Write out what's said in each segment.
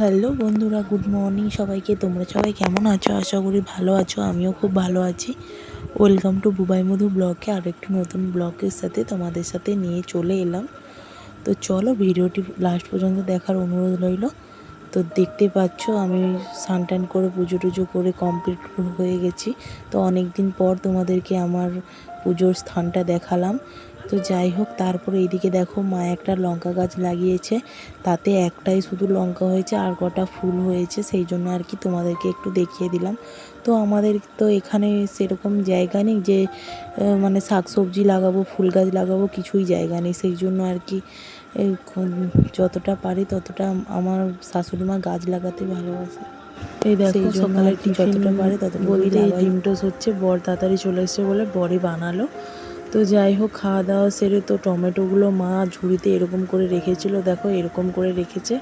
Hello বন্ধুরা, good morning সবাইকে। তোমরা সবাই কেমন আছো? আশা করি ভালো আছো, আমিও খুব ভালো আছি। ওয়েলকাম টু বুবাই মধু ব্লগে আর একটু নতুন ব্লগের সাথে তোমাদের সাথে নিয়ে চলে এলাম। তো চলো ভিডিওটি লাস্ট পর্যন্ত দেখার অনুরোধ রইল। তো দেখতে পাচ্ছ আমি স্নান টান করে পুজো টুজো করে কমপ্লিট হয়ে গেছি। তো অনেক দিন পর তোমাদেরকে আমার পুজোর স্থানটা দেখালাম। তো যাই হোক তারপরে এইদিকে দেখো মা একটা লঙ্কা গাছ লাগিয়েছে। তাতে একটাই শুধু লঙ্কা হয়েছে আর কটা ফুল হয়েছে সেই জন্য আর কি তোমাদেরকে একটু দেখিয়ে দিলাম। তো আমাদের তো এখানে সেরকম জায়গা নেই যে মানে শাক সবজি লাগাবো ফুল গাছ লাগাবো কিছুই জায়গা নেই। সেই জন্য আর কি যতটা পারি ততটা আমার শাশুড়ি মা গাছ লাগাতে ভালোবাসে। এই দেখো সকালে যতটা পারে ততটুকুই বলতে এই ডিম টোস্ট হচ্ছে বর তাড়াতাড়ি চলে এসেছে বলে বরই বানালো। তো যাই হোক, খাওয়া দাওয়া সেরে তো টমেটোগুলো মা ঝুড়িতে এরকম করে রেখেছিল। দেখো, এরকম করে রেখেছে,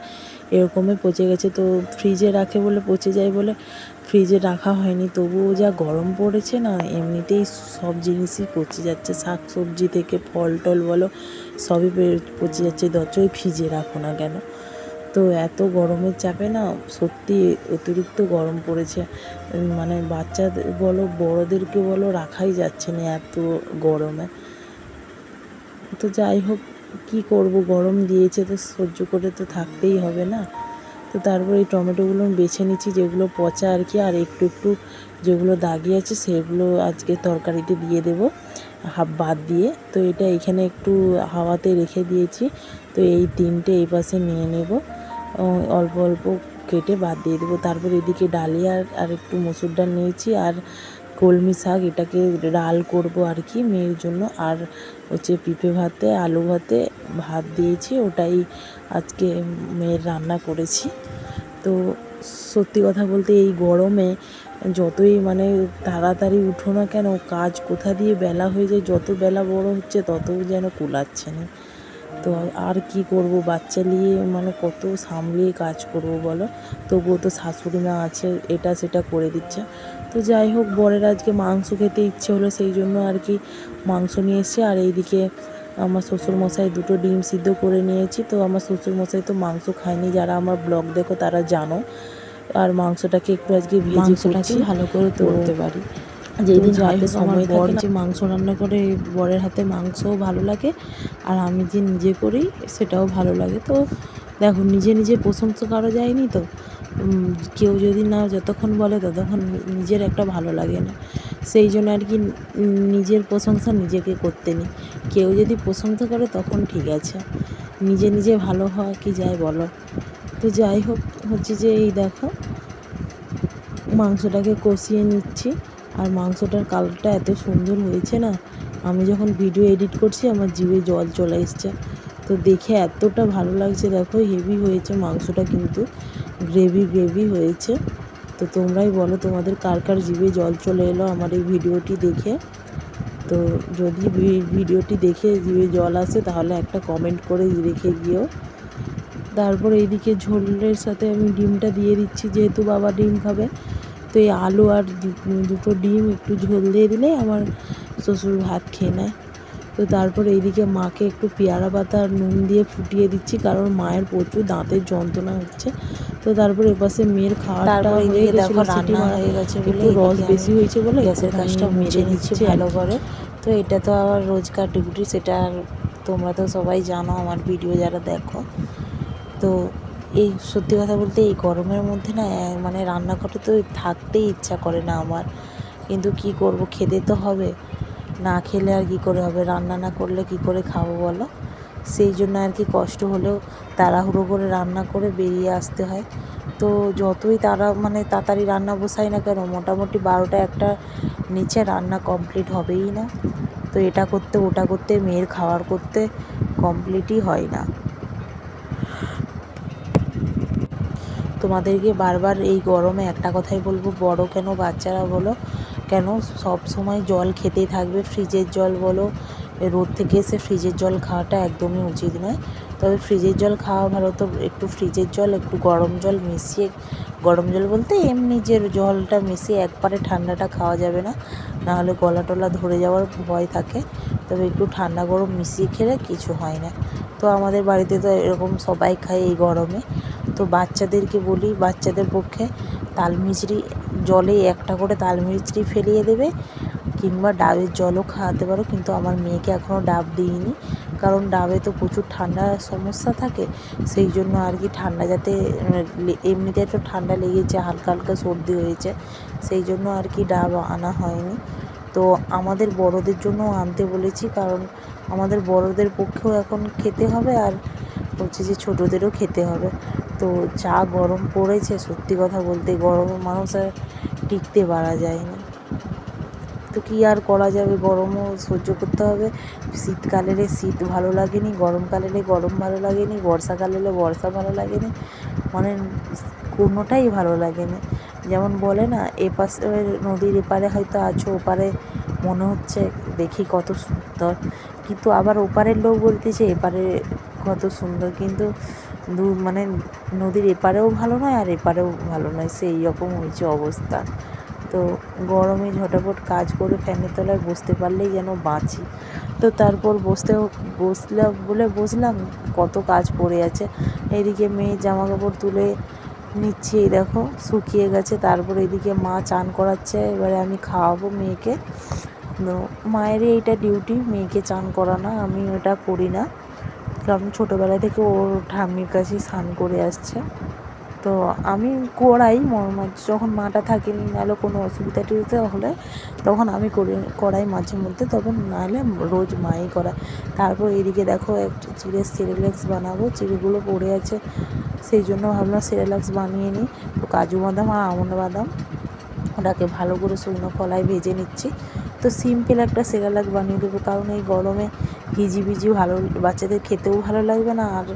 এরকমই পচে গেছে। তো ফ্রিজে রাখে বলে পচে যায় বলে ফ্রিজে রাখা হয়নি। তবুও যা গরম পড়েছে না, এমনিতেই সব জিনিসই পচে যাচ্ছে। শাক সবজি থেকে ফল টল বলো, সবই পচে যাচ্ছে। যতই ফ্রিজে রাখো না কেন? তো এত গরমের চাপে না সত্যি অতিরিক্ত গরম পড়েছে। মানে বাচ্চাদের বলো, বড়োদেরকে বলো, রাখাই যাচ্ছে না এত গরমে। তো যাই হোক, কী করব? গরম দিয়েছে তো সহ্য করে তো থাকতেই হবে না। তো তারপরে এই টমেটোগুলো বেছে নিচ্ছি, যেগুলো পচা আর কি, আর একটু একটু যেগুলো দাগি আছে সেগুলো আজকে তরকারিতে দিয়ে দেব, হাফ বাদ দিয়ে। তো এটা এখানে একটু হাওয়াতে রেখে দিয়েছি, তো এই তিনটে এই পাশে নিয়ে নেব। অল্প অল্প কেটে বাদ দিয়ে দেবো। তারপর এদিকে ডালিয়া আর- আর একটু মসুর ডাল নিয়েছি আর কলমি শাক, এটাকে ডাল করব আর কি মেয়ের জন্য। আর হচ্ছে পিঁপে ভাতে, আলু ভাতে ভাত দিয়েছি, ওটাই আজকে মেয়ের রান্না করেছি। তো সত্যি কথা বলতে এই গরমে যতই মানে তাড়াতাড়ি উঠো না কেন, কাজ কোথা দিয়ে বেলা হয়ে যায়, যত বেলা বড় হচ্ছে তত যেন কুলাচ্ছে না। তো আর কি করব? বাচ্চা নিয়ে মানে কত সামলিয়ে কাজ করব বলো? তবুও তো শাশুড়ি মা আছে এটা সেটা করে দিচ্ছে। তো যাই হোক বরের আজকে মাংস খেতে ইচ্ছে হলো সেই জন্য আর কি মাংস নিয়ে এসছে। আর এইদিকে আমার শ্বশুরমশাই দুটো ডিম সিদ্ধ করে নিয়েছি। তো আমার শ্বশুরমশাই তো মাংস খায়নি যারা আমার ব্লগ দেখো তারা জানো। আর মাংসটাকে একটু আজকে ভেজে মাংসটাকে ভালো করে তো করতে পারি। যেদিন যাই হাতে সময় বর যে মাংস রান্না করে বরের হাতে মাংসও ভালো লাগে আর আমি যে নিজে করি সেটাও ভালো লাগে। তো দেখো নিজে নিজে প্রশংসা করা যায়নি তো? কেউ যদি না যতক্ষণ বলে ততক্ষণ নিজের একটা ভালো লাগে না। সেই জন্য আর কি নিজের প্রশংসা নিজেকে করতে নেই। কেউ যদি প্রশংসা করে তখন ঠিক আছে। নিজে নিজে ভালো হওয়া কি যায় বলো? তো যাই হোক হচ্ছে যে এই দেখো মাংসটাকে কষিয়ে নিচ্ছি। আর মাংসটার কালারটা এত সুন্দর হয়েছে না, আমি যখন ভিডিও এডিট করছি আমার জিভে জল চলে এসছে। তো দেখে এতটা ভালো লাগছে, দেখো হেভি হয়েছে মাংসটা কিন্তু গ্রেভি গ্রেভি হয়েছে। তো তোমরাই বলো তোমাদের কার কার জিভে জল চলে এলো আমার এই ভিডিওটি দেখে। তো যদি ভিডিওটি দেখে জিভে জল আসে তাহলে একটা কমেন্ট করে রেখে দিও। তারপর এইদিকে ঝোলের সাথে আমি ডিমটা দিয়ে দিচ্ছি, যেহেতু বাবা ডিম খাবে। তো এই আলু আর দুটো ডিম একটু ঝোল দিয়ে দিলেই আমার শ্বশুর ভাত খেয়ে নেয়। তো তারপর এইদিকে মাকে একটু পেয়ারা পাতা আর নুন দিয়ে ফুটিয়ে দিচ্ছি কারণ মায়ের প্রচুর দাঁতের যন্ত্রণা হচ্ছে। তো তারপর এপাশে মেয়ের খাওয়াটা হয়ে গেছিল রান্না হয়ে গেছে বলে একটু রস বেশি হয়েছে বলে গ্যাসের কাজটা মুছে মেরে নিচ্ছি ভালো করে। তো এটা তো আবার রোজকার ডিউটি সেটা তোমরা তো সবাই জানো আমার ভিডিও যারা দেখো। তো এই সত্যি কথা বলতে এই গরমের মধ্যে না মানে রান্নাঘরে তো থাকতেই ইচ্ছা করে না আমার। কিন্তু কি করব, খেতে তো হবে। না খেলে আর কি করে হবে? রান্না না করলে কি করে খাব বলো? সেই জন্য আর কি কষ্ট হলেও তাড়াহুড়ো করে রান্না করে বেরিয়ে আসতে হয়। তো যতই তারা মানে তাড়াতাড়ি রান্না বসাই না কেন, মোটামুটি বারোটা একটা নিচে রান্না কমপ্লিট হবেই না। তো এটা করতে, ওটা করতে, মেয়ের খাওয়ার করতে কমপ্লিটই হয় না। তোমাদেরকে বারবার এই গরমে একটা কথাই বলব, বড় কেন বাচ্চারা বলো? কেন সব সময় জল খেতেই থাকবে, ফ্রিজের জল বলো। রোদ থেকে এসে ফ্রিজের জল খাওয়াটা একদমই উচিত নয়। তবে ফ্রিজের জল খাওয়া ভালো তো, একটু ফ্রিজের জল, একটু গরম জল মিশিয়ে, গরম জল বলতে এমনি যে জলটা মিশিয়ে একবারে ঠান্ডাটা খাওয়া যাবে না। নাহলে গলা টলা ধরে যাওয়ার ভয় থাকে। তবে একটু ঠান্ডা গরম মিশিয়ে খেলে কিছু হয় না। তো আমাদের বাড়িতে তো এরকম সবাই খায় এই গরমে। তো বাচ্চাদেরকে বলি, বাচ্চাদের পক্ষে তাল মিছরি জলে একটা করে তাল মিছরি ফেলিয়ে দেবে কিংবা ডাবের জলও খাওয়াতে পারো, কিন্তু আমার মেয়েকে এখনও ডাব দিইনি। কারণ ডাবে তো প্রচুর ঠান্ডার সমস্যা থাকে, সেই জন্য আর কি ঠান্ডা যাতে এমনিতে একটু ঠান্ডা লেগেছে, হালকা হালকা সর্দি হয়েছে, সেই জন্য আর কি ডাব আনা হয়নি। তো আমাদের বড়দের জন্য আনতে বলেছি, কারণ আমাদের বড়দের পক্ষেও এখন খেতে হবে আর হচ্ছে যে ছোটোদেরও খেতে হবে। তো যা গরম পড়েছে, সত্যি কথা বলতে গরমে মানুষ আর টিকতে পারা যায় না তো কী আর করা যাবে? গরমও সহ্য করতে হবে। শীতকালের শীত ভালো লাগেনি, গরমকালের গরম ভালো লাগেনি, বর্ষাকালের বর্ষা ভালো লাগেনি মানে কোনোটাই ভালো লাগেনি। যেমন বলে না এপাশে নদীর এপারে হয়তো আছো, ওপারে মনে হচ্ছে দেখি কত সুন্দর। কিন্তু আবার ওপারের লোক বলতেছে এপারে কত সুন্দর, কিন্তু দু মানে নদীর এপারেও ভালো নয় আর এপারেও ভালো নয়, সেই রকম হয়েছে অবস্থা। তো গরমে ঝটাপট কাজ করে ফ্যানের তলায় বসতে পারলেই যেন বাঁচি। তো তারপর বসতে বসলাম বলে বসলাম, কত কাজ পড়ে আছে। এদিকে মেয়ে জামা কাপড় তুলে নিচ্ছি, এই দেখো, শুকিয়ে গেছে। তারপর এদিকে মা চান করাচ্ছে, এবারে আমি খাওয়াবো মেয়েকে। তো মায়েরই এইটা ডিউটি মেয়েকে চান করানো, আমি ওটা করি না। কারণ ছোটোবেলা থেকে ওর ঠাম্মির কাছেই স্নান করে আসছে। তো আমি করাই যখন মাটা থাকেনি নাহলে কোনো অসুবিধা টুবিধা হলে তখন আমি করি, করাই মাঝে মধ্যে তখন নাহলে রোজ মাই করায়। তারপর এদিকে দেখো একটা চিড়ের সেরেলাক্স বানাবো, চিড়েগুলো পড়ে আছে, সেই জন্য ভাবলাম সেরেলাক্স বানিয়ে নিই। তো কাজু বাদাম আর আমন্ড বাদাম, ওটাকে ভালো করে শুকনো কলায় ভেজে নিচ্ছি। তো সিম্পল একটা সেরেলাক বানিয়ে দেবো, কারণ এই গরমে ভিজি ভিজি ভালো, বাচ্চাদের খেতেও ভালো লাগবে না, আর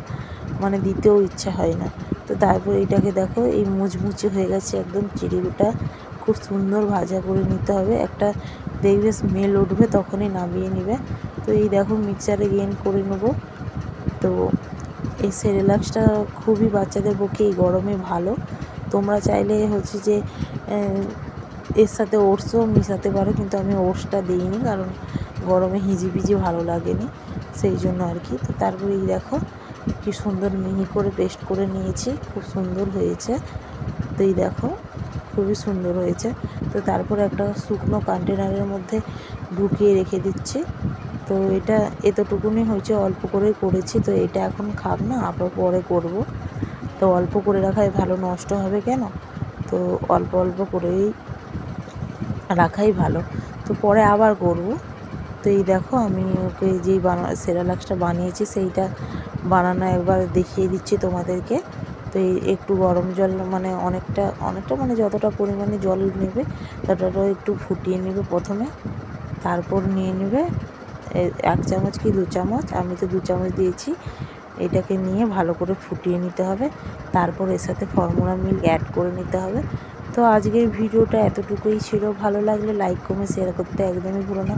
মানে দিতেও ইচ্ছা হয় না। তারপর এটাকে দেখো, এই মুচমুচে হয়ে গেছে একদম চিড়িগুটা। খুব সুন্দর ভাজা করে নিতে হবে। একটা দেখবে স্মেল উঠবে, তখনই নামিয়ে নেবে। তো এই দেখো মিক্সারে গ্রেন করে নেব। তো এই সেরেলাক্সটা খুবই বাচ্চাদের পক্ষে এই গরমে ভালো। তোমরা চাইলে হচ্ছে যে এর সাথে ওটসও মিশাতে পারো, কিন্তু আমি ওটসটা দিইনি, কারণ গরমে হিজিবিজি ভালো লাগেনি, সেই জন্য আর কি। তো তারপরে এই দেখো কি সুন্দর মিহি করে পেস্ট করে নিয়েছি, খুব সুন্দর হয়েছে। তো এই দেখো, খুবই সুন্দর হয়েছে। তো তারপর একটা শুকনো কন্টেনারের মধ্যে ঢুকিয়ে রেখে দিচ্ছি। তো এটা এতটুকুনি হয়েছে, অল্প করেই করেছি। তো এটা এখন খাব না, আবার পরে করব। তো অল্প করে রাখাই ভালো, নষ্ট হবে কেন? তো অল্প অল্প করেই রাখাই ভালো। তো পরে আবার করব। তো এই দেখো, আমি ওকে যেই বানা সেরালাক্সটা বানিয়েছি, সেইটা বানানো একবার দেখিয়ে দিচ্ছি তোমাদেরকে। তো এই একটু গরম জল মানে অনেকটা অনেকটা মানে যতটা পরিমাণে জল নেবে ততটা একটু ফুটিয়ে নেবে প্রথমে। তারপর নিয়ে নেবে এক চামচ কি দু চামচ? আমি তো দু চামচ দিয়েছি। এটাকে নিয়ে ভালো করে ফুটিয়ে নিতে হবে। তারপর এর সাথে ফর্মুলা মিল্ক অ্যাড করে নিতে হবে। তো আজকের ভিডিওটা এতটুকুই ছিল। ভালো লাগলে লাইক কমেন্ট শেয়ার করতে একদমই ভুলো না।